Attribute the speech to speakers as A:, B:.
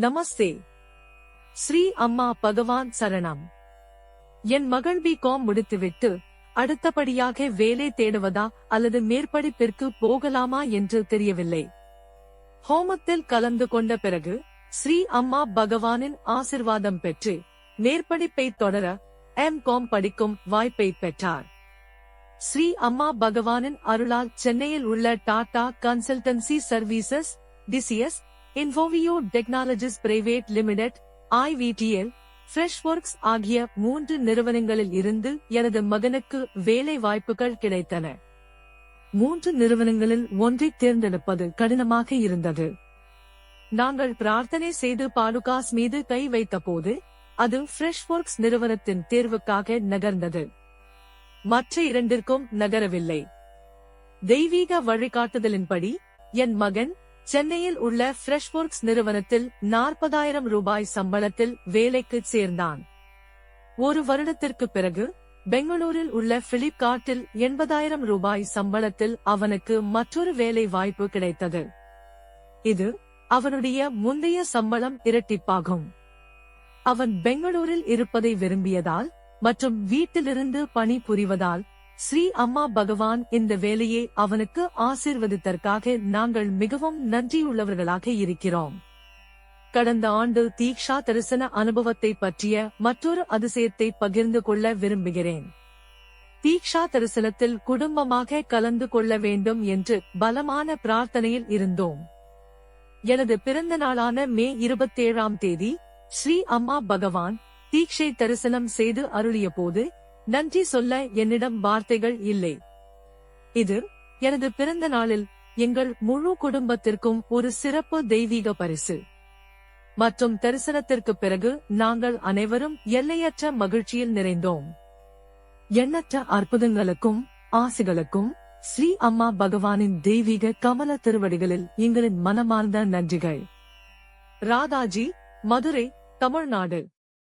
A: நமஸ்தே. ஸ்ரீ அம்மா பகவான் சரணம். என் மகள் பி காம் முடித்துவிட்டு அடுத்தபடியாக வேலை தேடுவதா அல்லது மேற்படிப்பிற்கு போகலாமா என்று தெரியவில்லை. ஹோமத்தில் கலந்து கொண்ட பிறகு ஸ்ரீ அம்மா பகவானின் ஆசிர்வாதம் பெற்று மேற்படிப்பை தொடர எம் காம் படிக்கும் வாய்ப்பை பெற்றார். ஸ்ரீ அம்மா பகவானின் அருளால் சென்னையில் உள்ள Tata consultancy services TCS Infoview technologies private limited IVTL Freshworks ஆகிய மூன்று நிறுவனங்களில் இருந்து எனது மகனுக்கு வேலை வாய்ப்புகள் கிடைத்தன. மூன்று நிறுவனங்களில் ஒன்றை தேர்ந்தெடுப்பது கடினமாக இருந்தது. நாங்கள் பிரார்த்தனை செய்து பாலுகாஸ் மீது கை வைத்தபோது அது ஃப்ரெஷ் ஒர்க்ஸ் நிறுவனத்தின் தேர்வுக்காக நகர்ந்தது. மற்ற இரண்டிற்கும் நகரவில்லை. தெய்வீக வழிகாட்டுதலின்படி என் மகன் சென்னையில் உள்ள ஃப்ரெஷ்வொர்க்ஸ் நிறுவனத்தில் நாற்பதாயிரம் ரூபாய் சம்பளத்தில் வேலைக்கு சேர்ந்தான். ஒரு வருடத்திற்கு பிறகு பெங்களூரில் உள்ள பிலிப்கார்ட்டில் எண்பதாயிரம் ரூபாய் சம்பளத்தில் அவனுக்கு மற்றொரு வேலை வாய்ப்பு கிடைத்தது. இது அவனுடைய முந்தைய சம்பளம் இரட்டிப்பாகும். அவன் பெங்களூரில் இருப்பதை விரும்பியதால் மற்றும் வீட்டிலிருந்து பணி புரிவதால் ஸ்ரீ அம்மா பகவான் இந்த வேலையை அவனுக்கு ஆசிர்வதித்தற்காக நாங்கள் மிகவும் நன்றியுள்ளவர்களாக இருக்கிறோம். கடந்த ஆண்டு தீக்ஷா தரிசன அனுபவத்தை பற்றிய மற்றொரு அதிசயத்தை பகிர்ந்து கொள்ள விரும்புகிறேன். தீக்ஷா தரிசனத்தில் குடும்பமாக கலந்து கொள்ள வேண்டும் என்று பலமான பிரார்த்தனையில் இருந்தோம். எனது பிறந்த நாளான மே இருபத்தேழாம் தேதி ஸ்ரீ அம்மா பகவான் தீக்ஷை தரிசனம் செய்து அருளிய போது நன்றி சொல்ல என்னிடம் வார்த்தைகள் இல்லை. இது எனது பிறந்த நாளில் எங்கள் முழு குடும்பத்திற்கும் ஒரு சிறப்பு தெய்வீக பரிசு. மற்றும் தரிசனத்திற்கு பிறகு நாங்கள் அனைவரும் எல்லையற்ற மகிழ்ச்சியில் நிறைந்தோம். எண்ணற்ற அற்புதங்களுக்கும் ஆசிகளுக்கும் ஸ்ரீ அம்மா பகவானின் தெய்வீக கமல திருவடிகளில் எங்களின் மனமார்ந்த நன்றிகள். ராதாஜி மதுரை தமிழ்நாடு.